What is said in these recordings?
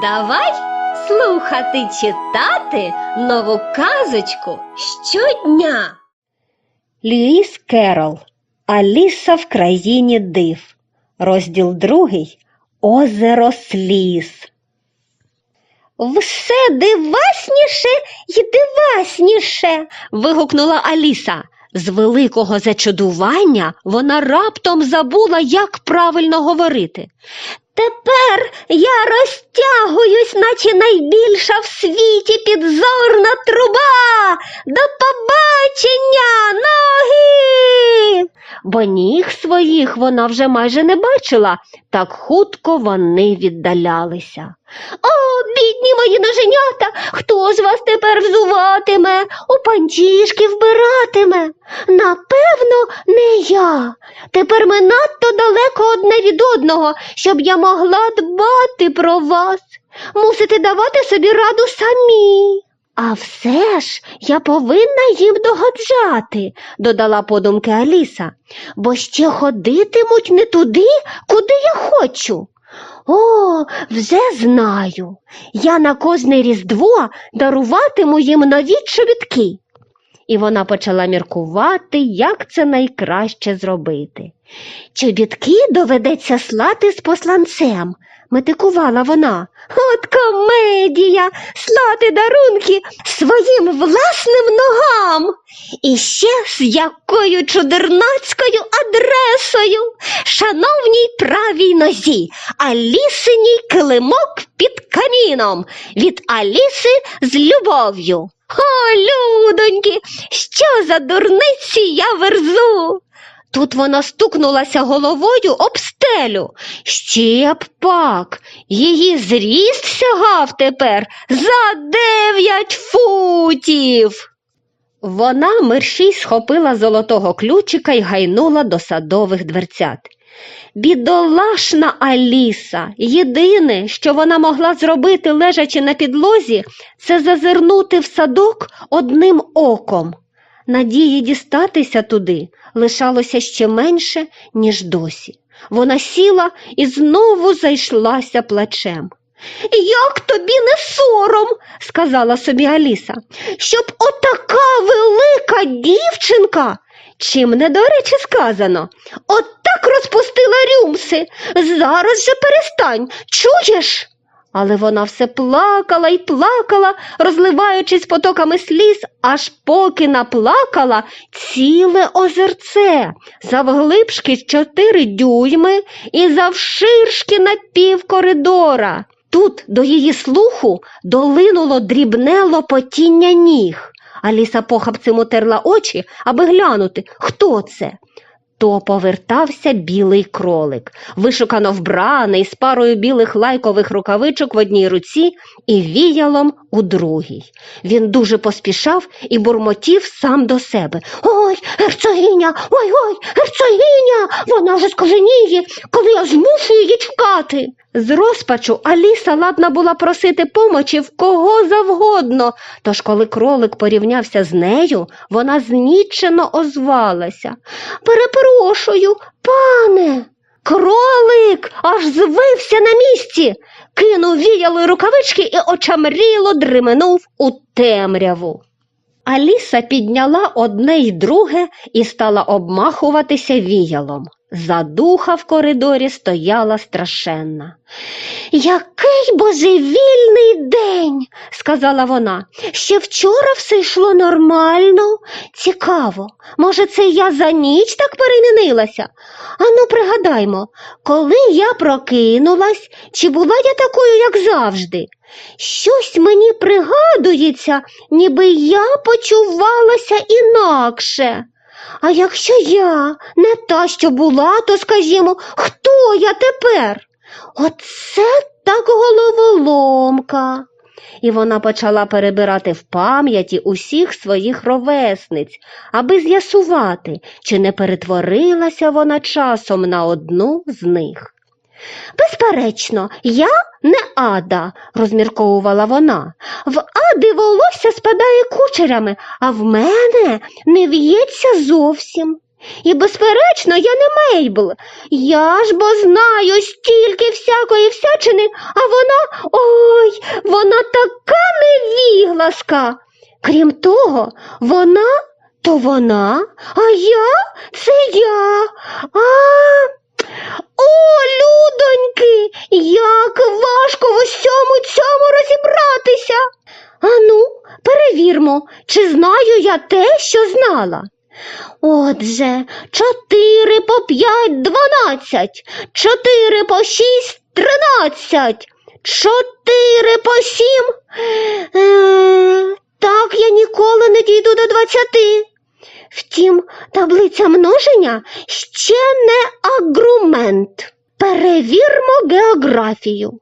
Давай слухати читати нову казочку щодня. Льюіс Керол Аліса в країні див. Розділ другий Озеро сліз. Все дивасніше й дивасніше. вигукнула Аліса. З великого зачудування вона раптом забула, як правильно говорити. Тепер я розтягуюсь, наче найбільша в світі підзорна труба. До побачення, ноги. Бо ніг своїх вона вже майже не бачила, так хутко вони віддалялися. О, бідні мої ноженята, хто з вас тепер взуватиме, у панчішки вбиратиме? Напевно, не я. Тепер ми надто далеко одне від одного, щоб я могла дбати про вас. Мусите давати собі раду самі. А все ж я повинна їм догаджати, додала подумки Аліса, бо ще ходитимуть не туди, куди я хочу. О, вже знаю. Я на кожне різдво даруватиму їм нові чобітки. І вона почала міркувати, як це найкраще зробити. Чобітки доведеться слати з посланцем, метикувала вона. От комедія, слати дарунки своїм власним ногам. І ще з якою чудернацькою адресою, шановній правій нозі, Алісиній килимок під каміном, від Аліси з любов'ю. О, людоньки, що за дурниці я верзу? Тут вона стукнулася головою об стелю. Ще б пак, її зріст сягав тепер за дев'ять футів. Вона мерщій схопила золотого ключика й гайнула до садових дверцят. Бідолашна Аліса, єдине, що вона могла зробити, лежачи на підлозі, це зазирнути в садок одним оком. Надії дістатися туди лишалося ще менше, ніж досі. Вона сіла і знову зайшлася плачем. Як тобі не сором, сказала собі Аліса, щоб отака велика дівчинка, чим не до речі сказано, от так розпустила рюмси. Зараз же перестань, чуєш? Але вона все плакала й плакала, розливаючись потоками сліз, аж поки наплакала ціле озерце, завглибшки чотири дюйми і завширшки на пів коридора. Тут до її слуху долинуло дрібне лопотіння ніг. Аліса похапцем утерла очі, аби глянути, хто це. То повертався білий кролик, вишукано вбраний з парою білих лайкових рукавичок в одній руці і віялом у другій. Він дуже поспішав і бурмотів сам до себе. Ой, герцогиня, ой ой, герцогиня, вона вже скаженіє, коли я змушу її чекати. З розпачу Аліса ладна була просити помочі в кого завгодно, тож коли кролик порівнявся з нею, вона знічено озвалася. Перепрошую, пане. Кролик аж звився на місці, кинув віялої рукавички і очамріло дременув у темряву. Аліса підняла одне й друге і стала обмахуватися віялом. Задуха в коридорі стояла страшенна. Який божевільний день, сказала вона. Ще вчора все йшло нормально. Цікаво, може, це я за ніч так перемінилася? Ану, пригадаймо, коли я прокинулась, чи була я такою, як завжди? Щось мені пригадується, ніби я почувалася інакше. А якщо я не та, що була, то скажімо, хто я тепер? Оце так головоломка. І вона почала перебирати в пам'яті усіх своїх ровесниць, аби з'ясувати, чи не перетворилася вона часом на одну з них. Безперечно, я не ада, розмірковувала вона. В ади волосся спадає кучерями, а в мене не в'ється зовсім. І, безперечно, я не Мейбл. Я ж бо знаю стільки всякої всячини, а вона, Ой, вона така невігласка. Крім того, вона то вона, а я це я. А, о, людоньки, як важко в усьому цьому розібратися. Ану, перевірмо, чи знаю я те, що знала. Отже, чотири по п'ять дванадцять, чотири по шість тринадцять, чотири по сім. Е, так я ніколи не дійду до двадцяти. Втім, таблиця множення ще не агрумент. Перевірмо географію.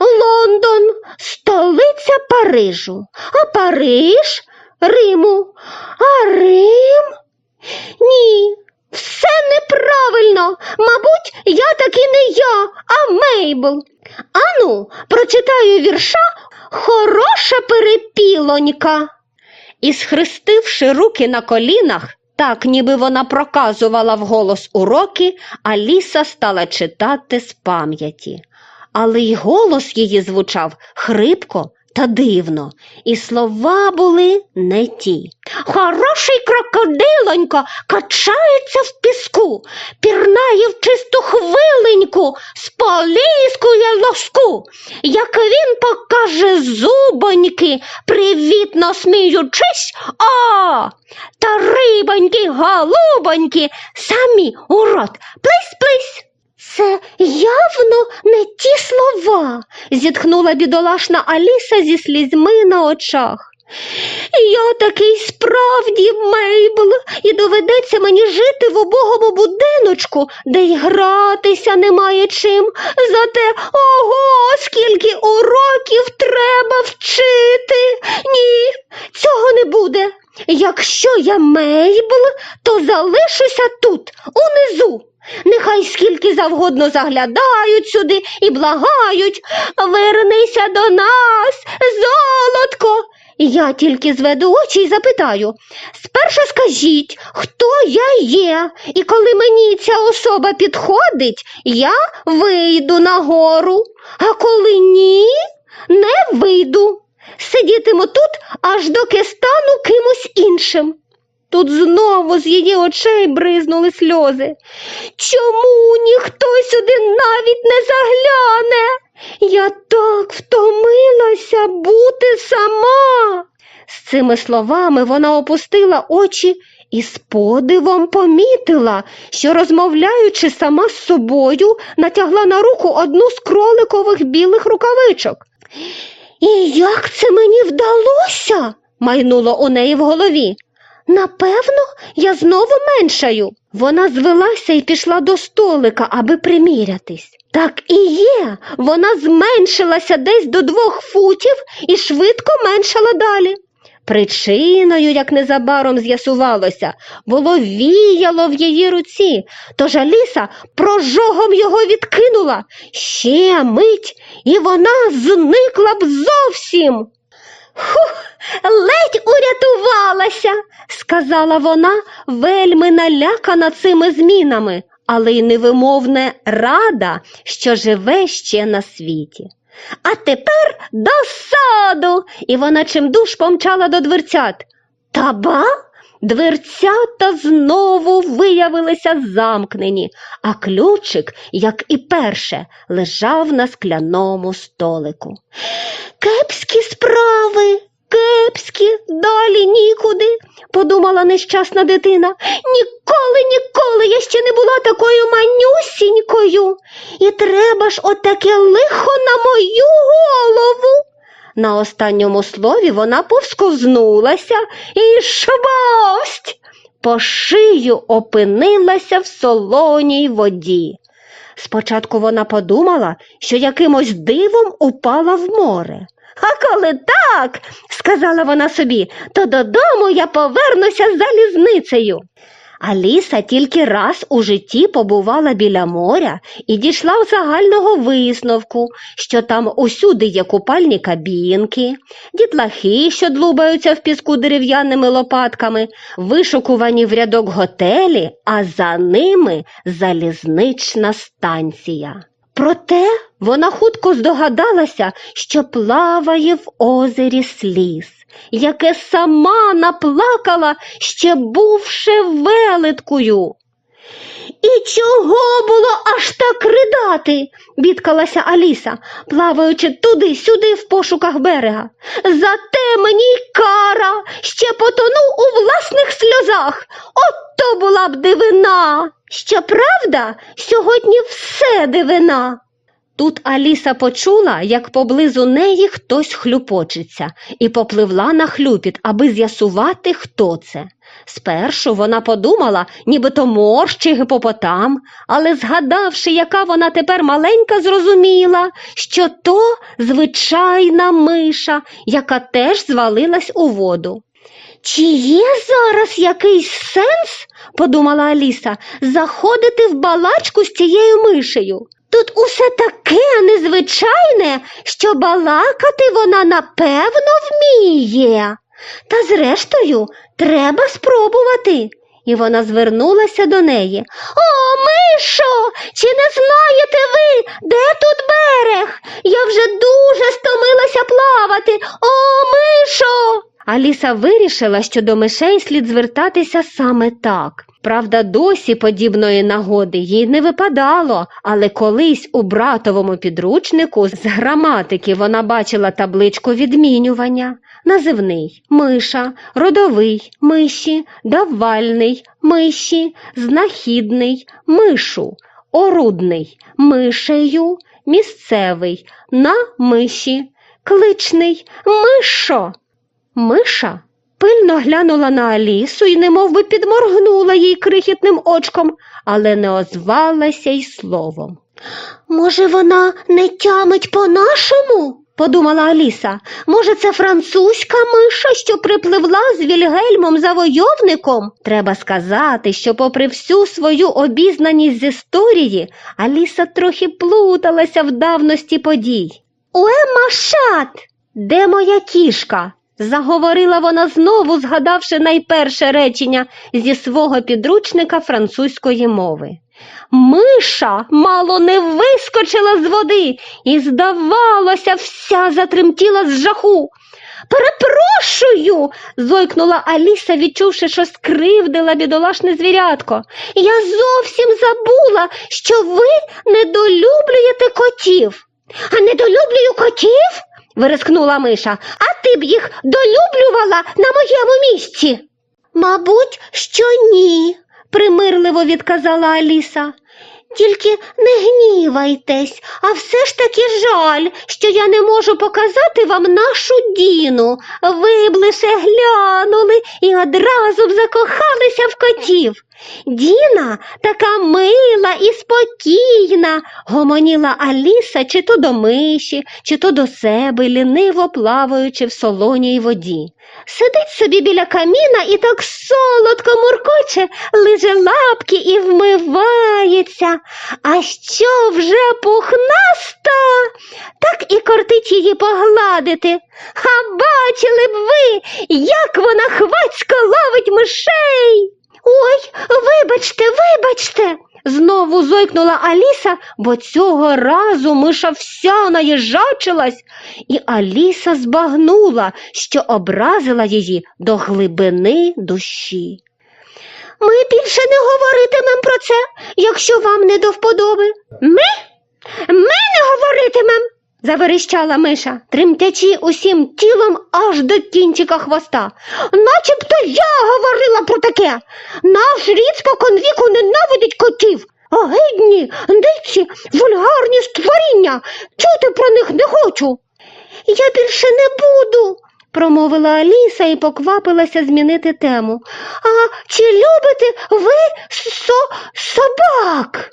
Лондон столиця Парижу, а Париж Риму, а Рим. Ні, все неправильно. Мабуть, я таки не я, а Мейбл. Ану, прочитаю вірша Хороша перепілонька. І, схрестивши руки на колінах, так ніби вона проказувала вголос уроки, Аліса стала читати з пам'яті. Але й голос її звучав хрипко та дивно, і слова були не ті. Хороший крокодилонько качається в піску, пірнає в чисту хвиленьку, споліскує лоску. Як він покаже зубоньки, привітно сміючись, а та рибоньки, голубоньки, самі у рот плись-плись. Це явно не ті слова, зітхнула бідолашна Аліса зі слізьми на очах. Я такий справді Мейбл, і доведеться мені жити в убогому будиночку, де й гратися немає чим. Зате ого, скільки уроків треба вчити. Ні, цього не буде. Якщо я Мейбл, то залишуся тут, унизу. Нехай скільки завгодно заглядають сюди і благають. Вернися до нас, золотко. Я тільки зведу очі і запитаю. Спершу скажіть, хто я є, і коли мені ця особа підходить, я вийду нагору, а коли ні, не вийду. Сидітиму тут, аж доки стану кимось іншим. Тут знову з її очей бризнули сльози. Чому ніхто сюди навіть не загляне? Я так втомилася бути сама. З цими словами вона опустила очі і з подивом помітила, що, розмовляючи сама з собою, натягла на руку одну з кроликових білих рукавичок. І як це мені вдалося? майнуло у неї в голові. Напевно, я знову меншаю. Вона звелася і пішла до столика, аби примірятись. Так і є, вона зменшилася десь до двох футів і швидко меншала далі. Причиною, як незабаром з'ясувалося, було віяло в її руці, тож Аліса прожогом його відкинула. Ще мить, і вона зникла б зовсім. Хух, ледь урятувалася, сказала вона, вельми налякана цими змінами, але й невимовне рада, що живе ще на світі. А тепер до саду, і вона чимдуж помчала до дверцят. Та ба, дверцята знову виявилися замкнені, а ключик, як і перше, лежав на скляному столику. Кепські справи, кепські, далі нікуди, подумала нещасна дитина. Ніколи, ніколи я ще не була такою манюсінькою. І треба ж отаке лихо на мою голову. На останньому слові вона повсковзнулася і шабасть по шию опинилася в солоній воді. Спочатку вона подумала, що якимось дивом упала в море. А коли так, сказала вона собі, то додому я повернуся з залізницею. Аліса тільки раз у житті побувала біля моря і дійшла в загального висновку, що там усюди є купальні кабінки, дітлахи, що длубаються в піску дерев'яними лопатками, вишукувані в рядок готелі, а за ними залізнична станція. Проте вона хутко здогадалася, що плаває в озері сліз, яке сама наплакала, ще бувши велеткою. І чого було аж так ридати? бідкалася Аліса, плаваючи туди-сюди в пошуках берега. Зате мені й кара ще потону у власних сльозах. От то була б дивина. Щоправда, сьогодні все дивина. Тут Аліса почула, як поблизу неї хтось хлюпочеться, і попливла на хлюпіт, аби з'ясувати, хто це. Спершу вона подумала, нібито чи гипопотам, але згадавши, яка вона тепер маленька, зрозуміла, що то звичайна миша, яка теж звалилась у воду. Чи є зараз якийсь сенс, подумала Аліса, заходити в балачку з цією мишею? Тут усе таке незвичайне, що балакати вона напевно вміє. Та зрештою, треба спробувати. І вона звернулася до неї. О, Мишо, чи не знаєте ви, де тут берег? Я вже дуже стомилася плавати. О, Мишо. Аліса вирішила, що до мишей слід звертатися саме так. Правда, досі подібної нагоди їй не випадало, але колись у братовому підручнику з граматики вона бачила табличку відмінювання називний миша, родовий миші, давальний миші, знахідний мишу, орудний мишею, місцевий на миші, кличний мишо. Миша пильно глянула на Алісу і немов би підморгнула їй крихітним очком, але не озвалася й словом. Може, вона не тямить по-нашому? подумала Аліса. Може, це французька миша, що припливла з Вільгельмом завойовником? Треба сказати, що, попри всю свою обізнаність з історії, Аліса трохи плуталася в давності подій. Уе, машат! Де моя кішка? Заговорила вона знову, згадавши найперше речення зі свого підручника французької мови. Миша мало не вискочила з води і, здавалося, вся затремтіла з жаху. Перепрошую, зойкнула Аліса, відчувши, що скривдила бідолашне звірятко. Я зовсім забула, що ви недолюблюєте котів. А недолюблюю котів? Вирискнула миша. А ти б їх долюблювала на моєму місці? Мабуть, що ні, примирливо відказала Аліса. Тільки не гнівайтесь, а все ж таки жаль, що я не можу показати вам нашу Діну. Ви б лише глянули і одразу б закохалися в котів. Діна така мила і спокійна, гомоніла Аліса чи то до миші, чи то до себе, ліниво плаваючи в солоній воді. Сидить собі біля каміна і так солодко муркоче, лиже лапки і вмивається. А що вже пухнаста, так і кортить її погладити. А бачили б ви, як вона хвацько ловить мишей. Ой, вибачте, вибачте. Знову зойкнула Аліса, бо цього разу миша вся наїжачилась, і Аліса збагнула, що образила її до глибини душі. Ми більше не говоритимем про це, якщо вам не до вподоби. Ми? Ми не говоритимем, заверещала миша, тремтячи усім тілом аж до кінчика хвоста. Начебто я говорила про таке. Наш рід споконвіку ненавидить котів. Огидні, диці, вульгарні створіння. Чути про них не хочу. Я більше не буду, промовила Аліса і поквапилася змінити тему. А чи любите ви со собак?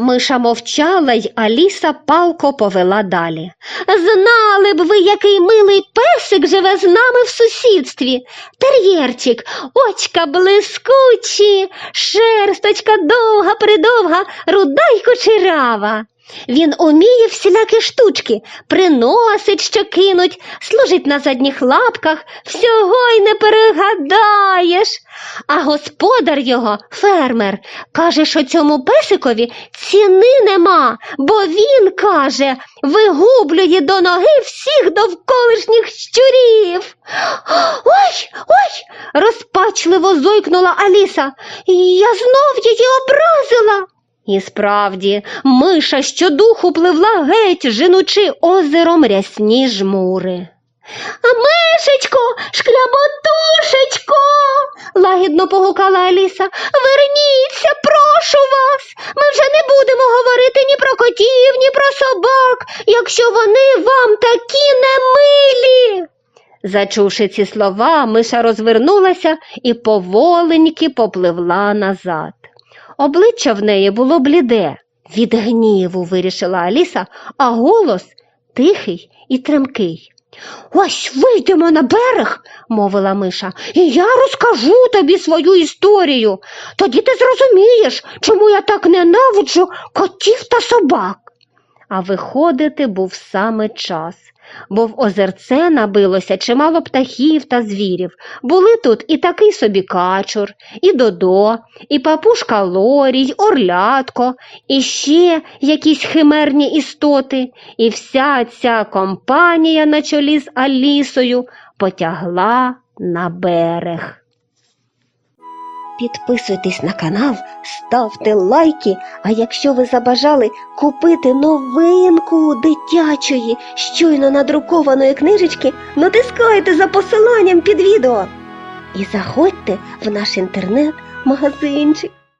Миша мовчала, й Аліса палко повела далі. Знали б ви, який милий песик живе з нами в сусідстві. Тер'єрчик, очка блискучі, шерсточка довга придовга, руда й. Він уміє всілякі штучки, приносить, що кинуть, служить на задніх лапках, всього й не перегадаєш. А господар його, фермер, каже, що цьому песикові ціни нема, бо він каже, вигублює до ноги всіх довколишніх щурів. Ой, ой, розпачливо зойкнула Аліса. Я знов її образила. І справді, миша щодуху пливла геть, женучи озером рясні жмури. Мишечко, шкляботушечко, лагідно погукала Аліса. Верніться, прошу вас. Ми вже не будемо говорити ні про котів, ні про собак, якщо вони вам такі немилі. Зачувши ці слова, миша розвернулася і поволеньки попливла назад. Обличчя в неї було бліде. Від гніву вирішила Аліса, а голос тихий і тремкий. Ось вийдемо на берег, мовила миша, і я розкажу тобі свою історію. Тоді ти зрозумієш, чому я так ненавиджу котів та собак. А виходити був саме час, бо в озерце набилося чимало птахів та звірів. Були тут і такий собі качур, і додо, і папушка Лорій, й орлятко, і ще якісь химерні істоти, і вся ця компанія на чолі з Алісою потягла на берег. Підписуйтесь на канал, ставте лайки, а якщо ви забажали купити новинку дитячої, щойно надрукованої книжечки, натискайте за посиланням під відео. І заходьте в наш інтернет-магазинчик.